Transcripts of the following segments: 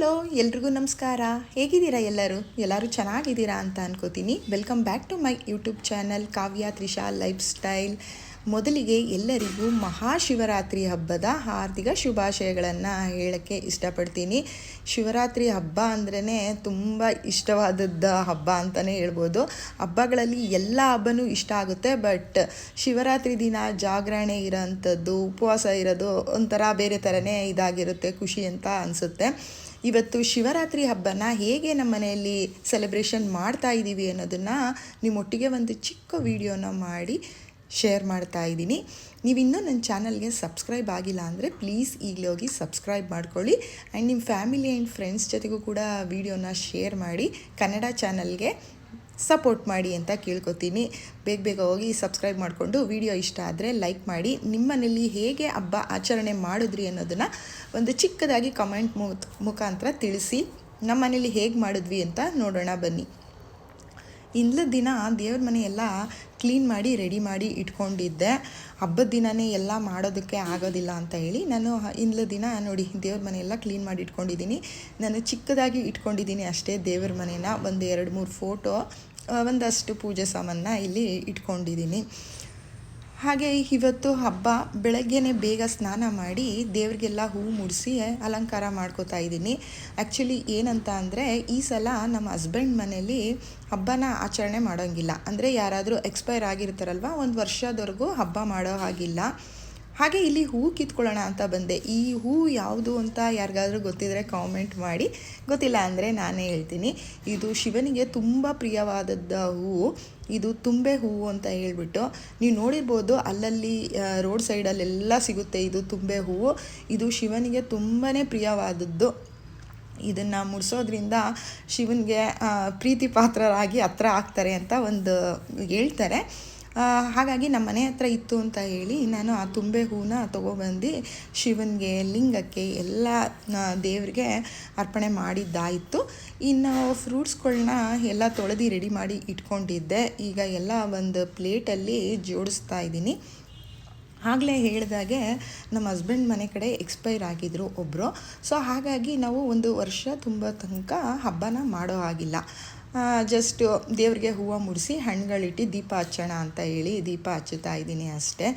Hello, ಎಲ್ರಿಗೂ ನಮಸ್ಕಾರ. ಹೇಗಿದ್ದೀರಾ ಎಲ್ಲರೂ? ಎಲ್ಲರೂ ಚೆನ್ನಾಗಿದ್ದೀರಾ ಅಂತ ಅನ್ಕೋತೀನಿ. Welcome back to my YouTube channel Kavya Trisha lifestyle ಮೊದಲಿಗೆ ಎಲ್ಲರಿಗೂ ಮಹಾಶಿವರಾತ್ರಿ ಹಬ್ಬದ ಹಾರ್ದಿಕ ಶುಭಾಶಯಗಳನ್ನು ಹೇಳೋಕ್ಕೆ ಇಷ್ಟಪಡ್ತೀನಿ. ಶಿವರಾತ್ರಿ ಹಬ್ಬ ಅಂದ್ರೇ ತುಂಬ ಇಷ್ಟವಾದದ್ದ ಹಬ್ಬ ಅಂತಲೇ ಹೇಳ್ಬೋದು. ಹಬ್ಬಗಳಲ್ಲಿ ಎಲ್ಲ ಹಬ್ಬನೂ ಇಷ್ಟ ಆಗುತ್ತೆ ಬಟ್ ಶಿವರಾತ್ರಿ ದಿನ ಜಾಗರಣೆ ಇರೋಂಥದ್ದು, ಉಪವಾಸ ಇರೋದು ಒಂಥರ ಬೇರೆ ಥರನೇ ಇದಾಗಿರುತ್ತೆ, ಖುಷಿ ಅಂತ ಅನಿಸುತ್ತೆ. ಇವತ್ತು ಶಿವರಾತ್ರಿ ಹಬ್ಬನ ಹೇಗೆ ನಮ್ಮ ಮನೆಯಲ್ಲಿ ಸೆಲೆಬ್ರೇಷನ್ ಮಾಡ್ತಾ ಇದ್ದೀವಿ ಅನ್ನೋದನ್ನು ನಿಮ್ಮೊಟ್ಟಿಗೆ ಒಂದು ಚಿಕ್ಕ ವಿಡಿಯೋನ ಮಾಡಿ ಶೇರ್ ಮಾಡ್ತಾ ಇದ್ದೀನಿ. ನೀವಿನ್ನೂ ನನ್ನ ಚಾನಲ್ಗೆ ಸಬ್ಸ್ಕ್ರೈಬ್ ಆಗಿಲ್ಲ ಅಂದರೆ ಪ್ಲೀಸ್ ಈಗಲೇ ಹೋಗಿ ಸಬ್ಸ್ಕ್ರೈಬ್ ಮಾಡ್ಕೊಳ್ಳಿ. ಆ್ಯಂಡ್ ನಿಮ್ಮ ಫ್ಯಾಮಿಲಿ ಆ್ಯಂಡ್ ಫ್ರೆಂಡ್ಸ್ ಜೊತೆಗೂ ಕೂಡ ವಿಡಿಯೋನ ಶೇರ್ ಮಾಡಿ ಕನ್ನಡ ಚಾನಲ್ಗೆ ಸಪೋರ್ಟ್ ಮಾಡಿ ಅಂತ ಕೇಳ್ಕೊತೀನಿ. ಬೇಗ ಬೇಗ ಹೋಗಿ ಸಬ್ಸ್ಕ್ರೈಬ್ ಮಾಡಿಕೊಂಡು ವಿಡಿಯೋ ಇಷ್ಟ ಆದರೆ ಲೈಕ್ ಮಾಡಿ. ನಿಮ್ಮನೇಲಿ ಹೇಗೆ ಹಬ್ಬ ಆಚರಣೆ ಮಾಡಿದ್ರಿ ಅನ್ನೋದನ್ನು ಒಂದು ಚಿಕ್ಕದಾಗಿ ಕಮೆಂಟ್ ಮುಖಾಂತರ ತಿಳಿಸಿ. ನಮ್ಮ ಮನೇಲಿ ಹೇಗೆ ಮಾಡಿದ್ವಿ ಅಂತ ನೋಡೋಣ ಬನ್ನಿ. ಇಂದ್ಲ ದಿನ ದೇವ್ರ ಮನೆ ಎಲ್ಲ ಕ್ಲೀನ್ ಮಾಡಿ, ರೆಡಿ ಮಾಡಿ ಇಟ್ಕೊಂಡಿದ್ದೆ. ಹಬ್ಬದ ದಿನವೇ ಎಲ್ಲ ಮಾಡೋದಕ್ಕೆ ಆಗೋದಿಲ್ಲ ಅಂತ ಹೇಳಿ ನಾನು ಇಂದ್ಲ ದಿನ ನೋಡಿ ದೇವ್ರ ಮನೆ ಎಲ್ಲ ಕ್ಲೀನ್ ಮಾಡಿ ಇಟ್ಕೊಂಡಿದ್ದೀನಿ. ನಾನು ಚಿಕ್ಕದಾಗಿ ಇಟ್ಕೊಂಡಿದ್ದೀನಿ ಅಷ್ಟೇ ದೇವ್ರ ಮನೇನ. ಒಂದು ಎರಡು ಮೂರು ಫೋಟೋ ಒಂದಷ್ಟು ಪೂಜೆ ಸಾಮಾನ ಇಲ್ಲಿ ಇಟ್ಕೊಂಡಿದ್ದೀನಿ. ಹಾಗೆ ಇವತ್ತು ಹಬ್ಬ, ಬೆಳಗ್ಗೆನೇ ಬೇಗ ಸ್ನಾನ ಮಾಡಿ ದೇವ್ರಿಗೆಲ್ಲ ಹೂ ಮುಡಿಸಿ ಅಲಂಕಾರ ಮಾಡ್ಕೋತಾ ಇದ್ದೀನಿ. ಆ್ಯಕ್ಚುಲಿ ಏನಂತ ಅಂದರೆ, ಈ ಸಲ ನಮ್ಮ ಹಸ್ಬೆಂಡ್ ಮನೇಲಿ ಹಬ್ಬನ ಆಚರಣೆ ಮಾಡೋಂಗಿಲ್ಲ. ಅಂದರೆ ಯಾರಾದರೂ ಎಕ್ಸ್ಪೈರ್ ಆಗಿರ್ತಾರಲ್ವ, ಒಂದು ವರ್ಷದವರೆಗೂ ಹಬ್ಬ ಮಾಡೋ ಹಾಗಿಲ್ಲ. ಹಾಗೆ ಇಲ್ಲಿ ಹೂ ಕಿತ್ಕೊಳ್ಳೋಣ ಅಂತ ಬಂದೆ. ಈ ಹೂ ಯಾವುದು ಅಂತ ಯಾರಿಗಾದರೂ ಗೊತ್ತಿದ್ರೆ ಕಾಮೆಂಟ್ ಮಾಡಿ. ಗೊತ್ತಿಲ್ಲ ಅಂದರೆ ನಾನೇ ಹೇಳ್ತೀನಿ. ಇದು ಶಿವನಿಗೆ ತುಂಬ ಪ್ರಿಯವಾದದ್ದ ಹೂವು ಇದು ತುಂಬೆ ಹೂವು ಅಂತ ಹೇಳ್ಬಿಟ್ಟು. ನೀವು ನೋಡಿರ್ಬೋದು ಅಲ್ಲಲ್ಲಿ ರೋಡ್ ಸೈಡಲ್ಲೆಲ್ಲ ಸಿಗುತ್ತೆ ಇದು ತುಂಬೆ ಹೂವು ಇದು ಶಿವನಿಗೆ ತುಂಬಾ ಪ್ರಿಯವಾದದ್ದು. ಇದನ್ನು ಮುಡಿಸೋದ್ರಿಂದ ಶಿವನಿಗೆ ಪ್ರೀತಿ ಪಾತ್ರರಾಗಿ ಹತ್ರ ಆಗ್ತಾರೆ ಅಂತ ಒಂದು ಹೇಳ್ತಾರೆ. ಹಾಗಾಗಿ ನಮ್ಮ ಮನೆ ಹತ್ರ ಇತ್ತು ಅಂತ ಹೇಳಿ ನಾನು ಆ ತುಂಬೆ ಹೂವನ್ನ ತೊಗೊಬಂದು ಶಿವನಿಗೆ, ಲಿಂಗಕ್ಕೆ, ಎಲ್ಲ ದೇವರಿಗೆ ಅರ್ಪಣೆ ಮಾಡಿದ್ದಾಯಿತು. ಇನ್ನು ಫ್ರೂಟ್ಸ್ಗಳನ್ನ ಎಲ್ಲ ತೊಳೆದು ರೆಡಿ ಮಾಡಿ ಇಟ್ಕೊಂಡಿದ್ದೆ. ಈಗ ಎಲ್ಲ ಒಂದು ಪ್ಲೇಟಲ್ಲಿ ಜೋಡಿಸ್ತಾ ಇದ್ದೀನಿ. ಆಗಲೇ ಹೇಳಿದಾಗೆ ನಮ್ಮ ಹಸ್ಬೆಂಡ್ ಮನೆ ಕಡೆ ಎಕ್ಸ್ಪೈರ್ ಆಗಿದ್ದರು ಒಬ್ಬರು ಸೊ ಹಾಗಾಗಿ ನಾವು ಒಂದು ವರ್ಷ ತುಂಬ ತನಕ ಹಬ್ಬನ ಮಾಡೋ ಹಾಗಿಲ್ಲ. ಜಸ್ಟ್ ದೇವರಿಗೆ ಹೂವು ಮುಡಿಸಿ ಹಣ್ಣುಗಳಿಟ್ಟು ದೀಪ ಹಚ್ಚೋಣ ಅಂತ ಹೇಳಿ ದೀಪ ಹಚ್ಚುತ್ತಾ ಇದ್ದೀನಿ ಅಷ್ಟೇ.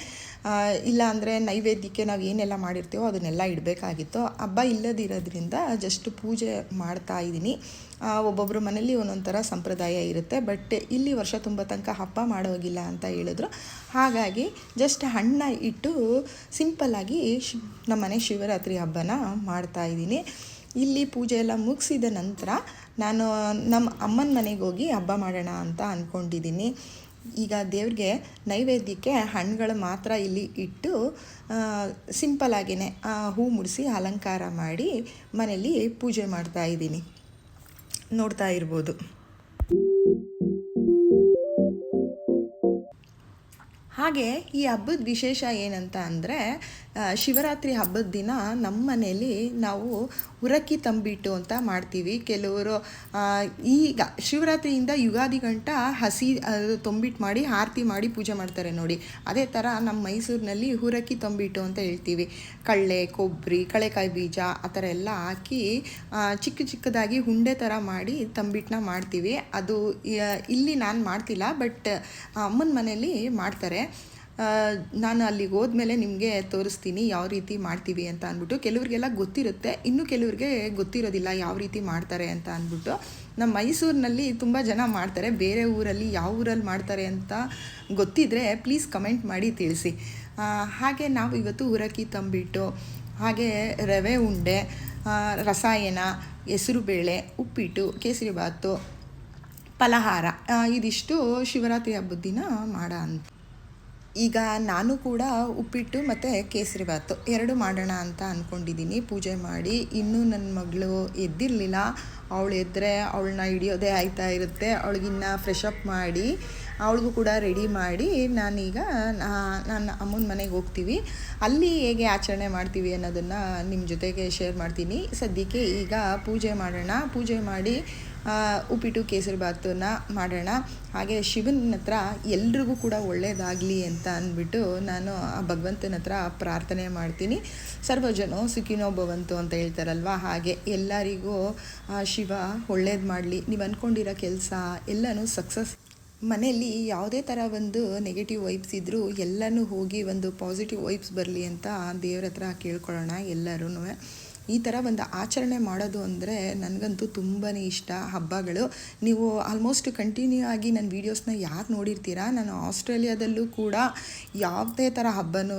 ಇಲ್ಲ ಅಂದರೆ ನೈವೇದ್ಯಕ್ಕೆ ನಾವು ಏನೆಲ್ಲ ಮಾಡಿರ್ತೀವೋ ಅದನ್ನೆಲ್ಲ ಇಡಬೇಕಾಗಿತ್ತು. ಹಬ್ಬ ಇಲ್ಲದಿರೋದ್ರಿಂದ ಜಸ್ಟ್ ಪೂಜೆ ಮಾಡ್ತಾ ಇದ್ದೀನಿ. ಒಬ್ಬೊಬ್ಬರ ಮನೇಲಿ ಒಂದೊಂದು ಥರ ಸಂಪ್ರದಾಯ ಇರುತ್ತೆ. ಬಟ್ ಇಲ್ಲಿ ವರ್ಷ ತುಂಬ ತನಕ ಹಬ್ಬ ಮಾಡೋಗಿಲ್ಲ ಅಂತ ಹೇಳಿದ್ರು. ಹಾಗಾಗಿ ಜಸ್ಟ್ ಹಣ್ಣ ಇಟ್ಟು ಸಿಂಪಲ್ಲಾಗಿ ಶಿ ನಮ್ಮ ಮನೆ ಶಿವರಾತ್ರಿ ಹಬ್ಬನ ಮಾಡ್ತಾ ಇದ್ದೀನಿ. ಇಲ್ಲಿ ಪೂಜೆ ಎಲ್ಲ ಮುಗಿಸಿದ ನಂತರ ನಾನು ನಮ್ಮ ಅಮ್ಮನ ಮನೆಗೆ ಹೋಗಿ ಹಬ್ಬ ಮಾಡೋಣ ಅಂತ ಅಂದ್ಕೊಂಡಿದ್ದೀನಿ ಈಗ ದೇವ್ರಿಗೆ ನೈವೇದ್ಯಕ್ಕೆ ಹಣ್ಣುಗಳು ಮಾತ್ರ ಇಲ್ಲಿ ಇಟ್ಟು ಸಿಂಪಲಾಗಿಯೇ ಹೂ ಮುಡಿಸಿ ಅಲಂಕಾರ ಮಾಡಿ ಮನೆಯಲ್ಲಿ ಪೂಜೆ ಮಾಡ್ತಾ ಇದ್ದೀನಿ. ನೋಡ್ತಾ ಇರ್ಬೋದು. ಹಾಗೆ ಈ ಹಬ್ಬದ ವಿಶೇಷ ಏನಂತ ಅಂದರೆ ಶಿವರಾತ್ರಿ ಹಬ್ಬದ ದಿನ ನಮ್ಮ ಮನೇಲಿ ನಾವು ಉರಕ್ಕಿ ತಂಬಿಟ್ಟು ಅಂತ ಮಾಡ್ತೀವಿ. ಕೆಲವರು ಈಗ ಶಿವರಾತ್ರಿಯಿಂದ ಯುಗಾದಿ ಗಂಟ ಹಸಿ ತಂಬಿಟ್ಟು ಮಾಡಿ, ಆರತಿ ಮಾಡಿ ಪೂಜೆ ಮಾಡ್ತಾರೆ ನೋಡಿ. ಅದೇ ಥರ ನಮ್ಮ ಮೈಸೂರಿನಲ್ಲಿ ಹುರಕ್ಕಿ ತಂಬಿಟ್ಟು ಅಂತ ಹೇಳ್ತೀವಿ. ಕಳ್ಳೆ ಕೊಬ್ಬರಿ ಕಳೆಕಾಯಿ ಬೀಜ ಆ ಥರ ಎಲ್ಲ ಹಾಕಿ ಚಿಕ್ಕ ಚಿಕ್ಕದಾಗಿ ಹುಂಡೆ ಥರ ಮಾಡಿ ತಂಬಿಟ್ಟನ್ನ ಮಾಡ್ತೀವಿ. ಅದು ಇಲ್ಲಿ ನಾನು ಮಾಡ್ತಿಲ್ಲ, ಬಟ್ ಅಮ್ಮನ ಮನೇಲಿ ಮಾಡ್ತಾರೆ. ನಾನು ಅಲ್ಲಿಗೆ ಹೋದ್ಮೇಲೆ ನಿಮಗೆ ತೋರಿಸ್ತೀನಿ ಯಾವ ರೀತಿ ಮಾಡ್ತೀವಿ ಅಂತ ಅಂದ್ಬಿಟ್ಟು. ಕೆಲವರಿಗೆಲ್ಲ ಗೊತ್ತಿರುತ್ತೆ. ಇನ್ನು ಕೆಲವರಿಗೆ ಗೊತ್ತಿರೋದಿಲ್ಲ ಯಾವ ರೀತಿ ಮಾಡ್ತಾರೆ ಅಂತ ಅಂದ್ಬಿಟ್ಟು. ನಮ್ಮ ಮೈಸೂರಿನಲ್ಲಿ ತುಂಬ ಜನ ಮಾಡ್ತಾರೆ. ಬೇರೆ ಊರಲ್ಲಿ ಯಾವ ಊರಲ್ಲಿ ಮಾಡ್ತಾರೆ ಅಂತ ಗೊತ್ತಿದ್ದರೆ ಪ್ಲೀಸ್ ಕಮೆಂಟ್ ಮಾಡಿ ತಿಳಿಸಿ. ಹಾಗೆ ನಾವು ಇವತ್ತು ಉರಕ್ಕಿ ತಂಬಿಟ್ಟು, ಹಾಗೆ ರವೆ ಉಂಡೆ ರಸಾಯನ ಹೆಸರುಬೇಳೆ ಉಪ್ಪಿಟ್ಟು ಕೇಸರಿಬಾತು ಫಲಹಾರ ಇದಿಷ್ಟು ಶಿವರಾತ್ರಿ ಹಬ್ಬದ ದಿನ ಮಾಡ ಅಂತ. ಈಗ ನಾನು ಕೂಡ ಉಪ್ಪಿಟ್ಟು ಮತ್ತು ಕೇಸರಿಬಾತು ಎರಡು ಮಾಡೋಣ ಅಂತ ಅಂದ್ಕೊಂಡಿದ್ದೀನಿ ಪೂಜೆ ಮಾಡಿ. ಇನ್ನೂ ನನ್ನ ಮಗಳು ಎದ್ದಿರಲಿಲ್ಲ. ಅವಳು ಎದ್ದರೆ ಅವಳನ್ನ ಹಿಡಿಯೋದೇ ಆಯ್ತಾ ಇರುತ್ತೆ. ಅವಳಿಗಿನ್ನ ಫ್ರೆಶ್ ಅಪ್ ಮಾಡಿ ಅವಳಿಗೂ ಕೂಡ ರೆಡಿ ಮಾಡಿ ನಾನೀಗ ನನ್ನ ಅಮ್ಮನ ಮನೆಗೆ ಹೋಗ್ತೀವಿ. ಅಲ್ಲಿ ಹೇಗೆ ಆಚರಣೆ ಮಾಡ್ತೀವಿ ಅನ್ನೋದನ್ನು ನಿಮ್ಮ ಜೊತೆಗೆ ಶೇರ್ ಮಾಡ್ತೀನಿ. ಸದ್ಯಕ್ಕೆ ಈಗ ಪೂಜೆ ಮಾಡೋಣ. ಪೂಜೆ ಮಾಡಿ ಉಪ್ಪಿಟ್ಟು, ಕೇಸರಿ ಬಾತನ್ನ ಮಾಡೋಣ. ಹಾಗೆ ಶಿವನ ಹತ್ರ ಎಲ್ರಿಗೂ ಕೂಡ ಒಳ್ಳೆಯದಾಗಲಿ ಅಂತ ಅಂದ್ಬಿಟ್ಟು ನಾನು ಆ ಭಗವಂತನ ಹತ್ರ ಪ್ರಾರ್ಥನೆ ಮಾಡ್ತೀನಿ. ಸರ್ವಜನೋ ಸುಖಿನೋ ಭವಂತು ಅಂತ ಹೇಳ್ತಾರಲ್ವ? ಹಾಗೆ ಎಲ್ಲರಿಗೂ ಶಿವ ಒಳ್ಳೇದು ಮಾಡಲಿ. ನೀವು ಅಂದ್ಕೊಂಡಿರೋ ಕೆಲಸ ಎಲ್ಲನೂ ಸಕ್ಸಸ್ ಮನೆಯಲ್ಲಿ ಯಾವುದೇ ಥರ ಒಂದು ನೆಗೆಟಿವ್ ವೈಬ್ಸ್ ಇದ್ದರೂ ಎಲ್ಲನೂ ಹೋಗಿ ಒಂದು ಪಾಸಿಟಿವ್ ವೈಬ್ಸ್ ಬರಲಿ ಅಂತ ದೇವ್ರ ಹತ್ರ ಕೇಳ್ಕೊಳ್ಳೋಣ ಎಲ್ಲರೂ ಈ ಥರ ಒಂದು ಆಚರಣೆ ಮಾಡೋದು ಅಂದರೆ ನನಗಂತೂ ತುಂಬಾ ಇಷ್ಟ ಹಬ್ಬಗಳು. ನೀವು ಆಲ್ಮೋಸ್ಟ್ ಕಂಟಿನ್ಯೂ ಆಗಿ ನನ್ನ ವೀಡಿಯೋಸ್ನ ಯಾರು ನೋಡಿರ್ತೀರಾ? ನಾನು ಆಸ್ಟ್ರೇಲಿಯಾದಲ್ಲೂ ಕೂಡ ಯಾವುದೇ ಥರ ಹಬ್ಬನೂ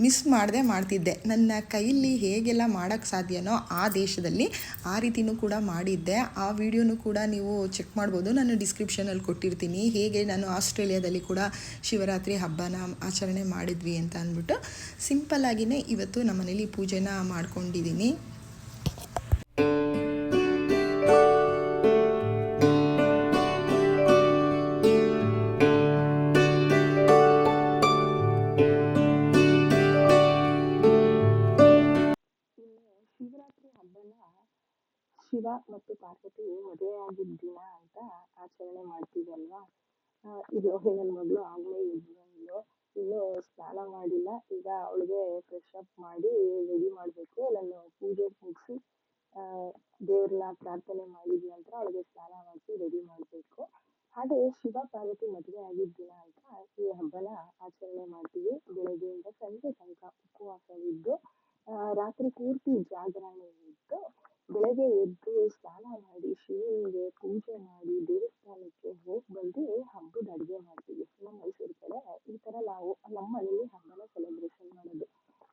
ಮಿಸ್ ಮಾಡದೆ ಮಾಡ್ತಿದ್ದೆ. ನನ್ನ ಕೈಯಲ್ಲಿ ಹೇಗೆಲ್ಲ ಮಾಡೋಕ್ಕೆ ಸಾಧ್ಯನೋ ಆ ದೇಶದಲ್ಲಿ ಆ ರೀತಿನೂ ಕೂಡ ಮಾಡಿದ್ದೆ. ಆ ವಿಡಿಯೋನೂ ಕೂಡ ನೀವು ಚೆಕ್ ಮಾಡ್ಬೋದು. ನಾನು ಡಿಸ್ಕ್ರಿಪ್ಷನಲ್ಲಿ ಕೊಟ್ಟಿರ್ತೀನಿ. ಹೇಗೆ ನಾನು ಆಸ್ಟ್ರೇಲಿಯಾದಲ್ಲಿ ಕೂಡ ಶಿವರಾತ್ರಿ ಹಬ್ಬನ ಆಚರಣೆ ಮಾಡಿದ್ವಿ ಅಂತ ಅಂದ್ಬಿಟ್ಟು. ಸಿಂಪಲ್ಲಾಗಿಯೇ ಇವತ್ತು ನಮ್ಮ ಮನೇಲಿ ಪೂಜೆನ ಮಾಡ್ಕೊಂಡಿದ್ದೀನಿ. ಮದುವೆಯಾಗಿದ್ದ ದಿನ ಅಂತ ಆಚರಣೆ ಮಾಡ್ತೀವಿ ಅಲ್ವಾ ಆ, ಇದು ನನ್ನ ಮಗಳು ಆಗ್ಲೇ ಎದ್ದು ಬಂದ್ಲು ಇನ್ನು ಸ್ನಾನ ಮಾಡಿಲ್ಲ. ಈಗ ಅವಳಿಗೆ ಫ್ರೆಶ್ ಅಪ್ ಮಾಡಿ ರೆಡಿ ಮಾಡಬೇಕು. ನಾನು ಪೂಜೆ ಮುಗಿಸಿ ದೇವ್ರನ್ನ ಪ್ರಾರ್ಥನೆ ಮಾಡಿದ್ವಿ ನಂತರ ಅವಳಿಗೆ ಸ್ನಾನ ಮಾಡಿಸಿ ರೆಡಿ ಮಾಡಬೇಕು. ಹಾಗೆ ಶಿವ ಪಾರ್ವತಿ ಮದುವೆ ಆಗಿದ್ದ ದಿನ ಅಂತ ಈ ಹಬ್ಬನ ಆಚರಣೆ ಮಾಡ್ತೀವಿ. ಬೆಳಗ್ಗೆಯಿಂದ ಸಂಜೆ ತನಕ ಉಪವಾಸವಿದ್ದು ರಾತ್ರಿ ಪೂರ್ತಿ ಜಾಗರಣೆ ಇದ್ದು ಬೆಳಗ್ಗೆ ಎದ್ದು ಸ್ನಾನ ಮಾಡಿ ಶಿವನಿಗೆ ಪೂಜೆ ಮಾಡಿ ದೇವಸ್ಥಾನಕ್ಕೆ ಹೋಗಿ ಬಂದು ಹಬ್ಬದ ಅಡುಗೆ ಮಾಡ್ತೀವಿ ನಮ್ಮ ಮೈಸೂರು ಕಡೆ ಈ ಥರ ನಾವು ನಮ್ಮ ಮನೇಲಿ ಹಬ್ಬನ ಸೆಲೆಬ್ರೇಷನ್ ಮಾಡೋದು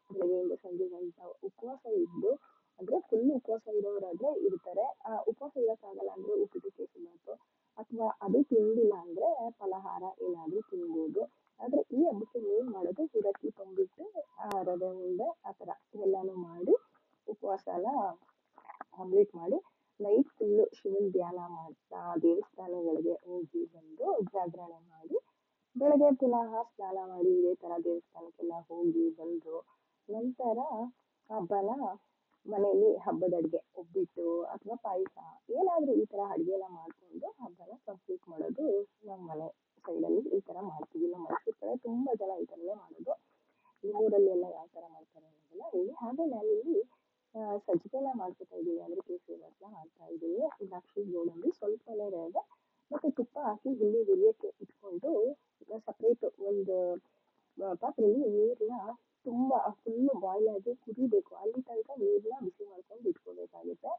ಬೆಳಗ್ಗೆಯಿಂದ ಸಂಜೆ ಗಂಟ ಉಪವಾಸ ಇದ್ದು ಅಂದ್ರೆ ಫುಲ್ ಉಪವಾಸ ಇರೋರಾದ್ರೆ ಇರ್ತಾರೆ ಆ ಉಪವಾಸ ಇರೋಕ್ಕಾಗಲ್ಲ ಅಂದ್ರೆ ಉಪ್ಪಿಟ್ಟು ಕೇಸರಿಬಾತು ಅಥವಾ ಅದು ತಿಂದಿಲ್ಲ ಅಂದ್ರೆ ಫಲಹಾರ ಏನಾದ್ರೂ ತಿನ್ಬೋದು. ಆದ್ರೆ ಈ ಹಬ್ಬಕ್ಕೆ ಏನ್ ಮಾಡೋದು ಹುರಕ್ಕಿ ತಂಬಿಟ್ಟು ರವೆ ಉಂಡೆ, ಆ ಥರ ಎಲ್ಲಾನು ಮಾಡಿ ಉಪವಾಸ ಎಲ್ಲ ಕಂಪ್ಲೀಟ್ ಮಾಡಿ ನೈಟ್ ಫುಲ್ಲು ಶಿವನ್ ಧ್ಯಾನ ಮಾಡ್ತಾ ದೇವಸ್ಥಾನಗಳಿಗೆ ಹೋಗಿ ಬಂದು ಜಾಗರಣೆ ಮಾಡಿ ಬೆಳಗ್ಗೆ ಪುನಃ ಸ್ನಾನ ಮಾಡಿ ಇದೇ ತರ ದೇವಸ್ಥಾನಕ್ಕೆಲ್ಲ ಹೋಗಿ ಬಂದು ನಂತರ ಹಬ್ಬನ ಮನೆಯಲ್ಲಿ ಹಬ್ಬದ ಅಡುಗೆ, ಒಬ್ಬಿಟ್ಟು ಅಥವಾ ಪಾಯಸ, ಏನಾದ್ರೂ ಈ ತರ ಅಡ್ಗೆ ಎಲ್ಲ ಮಾಡ್ಕೊಂಡು ಹಬ್ಬನ ಕಂಪ್ಲೀಟ್ ಮಾಡೋದು ನಮ್ಮ ಮನೆ ಸೈಡಲ್ಲಿ ಈ ತರ ಮಾಡ್ತೀವಿ. ನಮ್ಮ ಮೈಸೂರು ಕಡೆ ತುಂಬಾ ಜನ ಈ ಥರನೇ ಮಾಡೋದು. ನಿಮ್ಮೂರಲ್ಲಿ ಎಲ್ಲ ಯಾವ ಥರ ಮಾಡ್ತಾರೆ ಅನ್ನೋದೆಲ್ಲ ಹೇಳಿ. ಹಾಗೆ ನಾನಿಲ್ಲಿ ಸಜ್ಜಿಗೆ ಎಲ್ಲ ಮಾಡ್ಕೊತಾ ಇದ್ದೀವಿ. ಅಂದ್ರೆ ಕೇಸರಿ ಬಾತ್ನ ಮಾಡ್ತಾ ಇದ್ದೀವಿ. ದ್ರಾಕ್ಷಿ ಗೋಡಂಬಿ ಸ್ವಲ್ಪನೇ ಇದೆ ಮತ್ತೆ ತುಪ್ಪ ಹಾಕಿ ಹುಳಿ ಹುರಿಯಕ್ಕೆ ಇಟ್ಕೊಂಡು ಸಪ್ರೇಟ್ ಒಂದು ಪಾತ್ರೆಯಲ್ಲಿ ನೀರ್ನ ತುಂಬಾ ಫುಲ್ ಬಾಯ್ಲ್ ಆಗಿ ಕುದಿಬೇಕು. ಅಲ್ಲಿ ತನಕ ನೀರನ್ನ ಬಿಸಿ ಮಾಡ್ಕೊಂಡು ಇಟ್ಕೋಬೇಕಾಗುತ್ತೆ.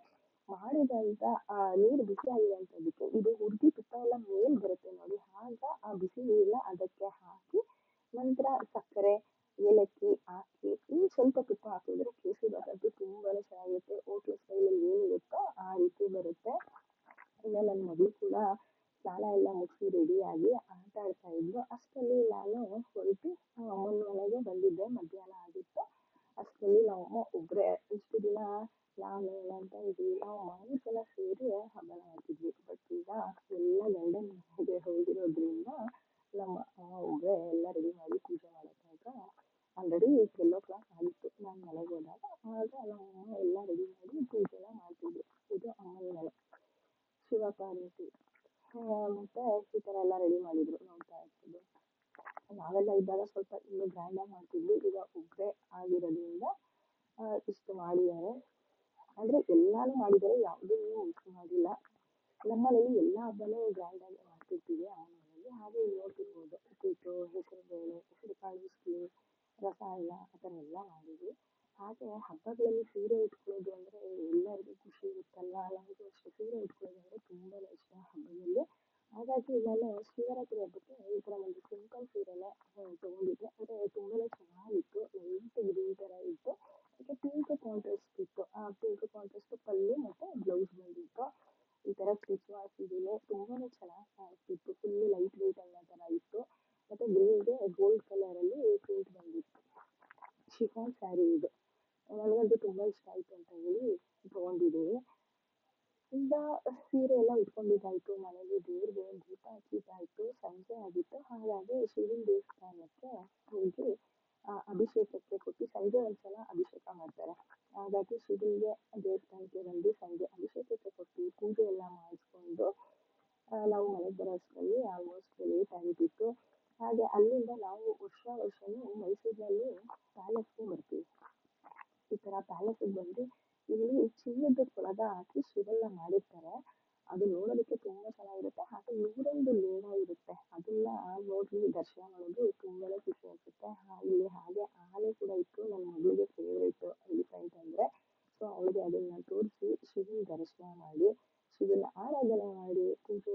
ಮಾಡಿದಂತ, ಆ, ನೀರು ಬಿಸಿ ಆಗಿರೋಂಥದ್ದಕ್ಕೆ ಇದು ಹುರ್ದಿ ತುಪ್ಪ ಎಲ್ಲ ಮೇಲ್ ಬರುತ್ತೆ ನೋಡಿ ಆಗ ಆ ಬಿಸಿ ನೀರ್ನ ಅದಕ್ಕೆ ಹಾಕಿ ನಂತರ ಸಕ್ಕರೆ ಏಲಕ್ಕಿ ಹಾಕಿ ಇನ್ನು ಸ್ವಲ್ಪ ತುಪ್ಪ ಹಾಕಿದ್ರೆ ಕೇಸರಿ ಬಾತ್ ಅಂತೂ ತುಂಬಾನೇ ಚೆನ್ನಾಗಿರುತ್ತೆ ಹೋಟ್ಲು ಸ್ಟೈಲಲ್ಲಿ ಏನಿರುತ್ತೋ ಆ ರೀತಿ ಬರುತ್ತೆ ಇನ್ನು ನನ್ನ ಮಗಳು ಕೂಡ ಸ್ನಾನ ಎಲ್ಲ ಮುಗಿಸಿ ರೆಡಿಯಾಗಿ ಆಟ ಆಡ್ತಾ ಇದ್ಲು ಅಷ್ಟರಲ್ಲಿ ನಾನು ಹೊರಟು ಅಮ್ಮನ ಮನೆಗೆ ಬಂದಿದ್ದೆ ಮಧ್ಯಾಹ್ನ ಆಗಿತ್ತು ಅಷ್ಟರಲ್ಲಿ ನಾವು ಒಬ್ಬರೇ ಇಷ್ಟು ದಿನ ನಾನು ಏನಂತ ಇದ್ವಿ ನಾವು ಜನ ಸೇರಿ ಹಬ್ಬನ ಮಾಡ್ತಿದ್ವಿ ಬಟ್ ಈಗ ಎಲ್ಲ ಗಂಡನ ಮನೆಗೆ ಹೋಗಿರೋದ್ರಿಂದ ನಮ್ಮ ಒಬ್ಬರೇ ಎಲ್ಲ ರೆಡಿ ಮಾಡಿ ಪೂಜೆ ಮಾಡೋಕ್ಕಾಗ ಆಲ್ರೆಡಿ ಟ್ವೆಲ್ ಓ ಕ್ಲಾಕ್ ಆಗಿತ್ತು ನಾನು ಮನೆಗೆ ಹೋದಾಗ ಆಗ ನಮ್ಮಮ್ಮ ಎಲ್ಲ ರೆಡಿ ಮಾಡಿ ಪೂಜೆ ಎಲ್ಲ ಮಾಡ್ತಿದ್ವಿ ಇದು ಅಮ್ಮನ ಮನೆ ಶಿವ ಪಾರ್ವತಿ ಮತ್ತೆ ಈ ಥರ ಎಲ್ಲ ರೆಡಿ ಮಾಡಿದರು ನೋಡ್ತಾ ಇರ್ತಿದ್ದೆ ನಾವೆಲ್ಲ ಇದ್ದಾಗ ಸ್ವಲ್ಪ ಇನ್ನೂ ಗ್ರ್ಯಾಂಡಾಗಿ ಮಾಡ್ತಿದ್ವಿ. ಈಗ ಒಬ್ಬರೇ ಆಗಿರೋದ್ರಿಂದ ಇಷ್ಟು ಮಾಡಿದ್ದಾರೆ. ಆದರೆ ಎಲ್ಲಾನು ಮಾಡಿದ್ದಾರೆ. ಯಾವುದೂ ಮಿಸ್ ಮಾಡಿಲ್ಲ ನಮ್ಮನೇಲಿ ಎಲ್ಲ ಹಬ್ಬನೂ ಗ್ರ್ಯಾಂಡಾಗಿ ಮಾಡ್ತಿರ್ತೀವಿ ಆ ಮನೆಯಲ್ಲಿ. ಹಾಗೆ ನೋಡ್ತಿರ್ಬೋದು. ಉಪ್ಪಿಟ್ಟು, ಹೆಸರುಬೇಳೆ, ಹೆಸರುಕಾಳು ರಸ ಎಲ್ಲ ಆ ಥರ ಎಲ್ಲ ಮಾಡಿದ್ವಿ. ಹಾಗೆ ಹಬ್ಬಗಳಲ್ಲಿ ಸೀರೆ ಇಟ್ಕೊಳ್ಳೋದು ಅಂದರೆ ಎಲ್ಲರಿಗೂ ಖುಷಿ ಇರುತ್ತಲ್ಲ? ನನಗೂ ಅಷ್ಟೇ. ಸೀರೆ ಉಟ್ಕೊಳ್ಳೋದು ಅಂದರೆ ತುಂಬಾ ಇಷ್ಟ ಹಬ್ಬದಲ್ಲಿ. ಹಾಗಾಗಿ ನಾನು ಶಿವರಾತ್ರಿ ಹಬ್ಬಕ್ಕೆ ಈ ಥರ ಒಂದು ಸಿಂಪಲ್ ಸೀರೆನ ತೊಗೊಂಡಿದ್ದೆ. ಅಂದರೆ ತುಂಬಾ ಚೆನ್ನಾಗಿತ್ತು. ಲೈಟ್ ಗ್ರೀನ್ ಥರ ಇತ್ತು. ಅದಕ್ಕೆ ಪಿಂಕ್ ಕಾಂಟ್ರಾಸ್ಟ್ ಇತ್ತು. ಆ ಪಿಂಕ್ ಕಾಂಟ್ರಾಸ್ಟ್ ಪಲ್ಲು ಮತ್ತು ಇರುತ್ತೆ ಹಾಗಾಗಿ ಶಿವನ ದೇವಸ್ಥಾನಕ್ಕೆ ಹೋಗಿ ಅಭಿಷೇಕಕ್ಕೆ ಕೊಟ್ಟು ಸಂಜೆ ಒಂದ್ಸಲ ಅಭಿಷೇಕ ಮಾಡ್ತಾರೆ. ಹಾಗಾಗಿ ಶಿವನಿಗೆ ದೇವಸ್ಥಾನಕ್ಕೆ ಬಂದು ಸಂಜೆ ಅಭಿಷೇಕಕ್ಕೆ ಕೊಟ್ಟು ಪೂಜೆ ಎಲ್ಲ ಮಾಡಿಸ್ಕೊಂಡು ನಾವು ಮನೆಗೆ ಬರೋ ಅಷ್ಟರಲ್ಲಿ ಆಲ್ಮೋಸ್ಟ್ ಲೇಟ್ ಆಗಿಬಿಟ್ಟಿತ್ತು ಹಾಗೆ ಅಲ್ಲಿಂದ ನಾವು ವರ್ಷ ವರ್ಷವೂ ಮೈಸೂರಿನಲ್ಲಿ ಪ್ಯಾಲೇಸ್ಗೆ ಬರ್ತೀವಿ. ಈ ಥರ ಪ್ಯಾಲೇಸಿಗೆ ಬಂದು ಇಲ್ಲಿ ಚಿನ್ನದ ಕೊಳಗ ಹಾಕಿ ಶಿವನ್ನ ಮಾಡಿರ್ತಾರೆ. ಅದು ನೋಡೋದಕ್ಕೆ ತುಂಬಾ ಚೆನ್ನಾಗಿರುತ್ತೆ. ಹಾಗೆ ನೂರೊಂದು ಲೋಟ ಇರುತ್ತೆ. ಅದನ್ನ ನೋಡಿ ದರ್ಶನ ಮಾಡೋದು ತುಂಬಾನೇ ಖುಷಿ ಅನ್ಸುತ್ತೆ. ಇಲ್ಲಿ ಹಾಗೆ ಆನೆ ಕೂಡ ಇತ್ತು. ನನ್ನ ಮಗಳಿಗೆ ಫೇವ್ರೇಟ್ ಎಲಿಫೆಂಟ್ ಅಂದ್ರೆ ಸೊ ಅವಳಿಗೆ ಅದನ್ನ ತೋರಿಸಿ, ಶಿವನ ದರ್ಶನ ಮಾಡಿ, ಶಿವನ ಆರಾಧನೆ ಮಾಡಿ, ಪೂಜೆ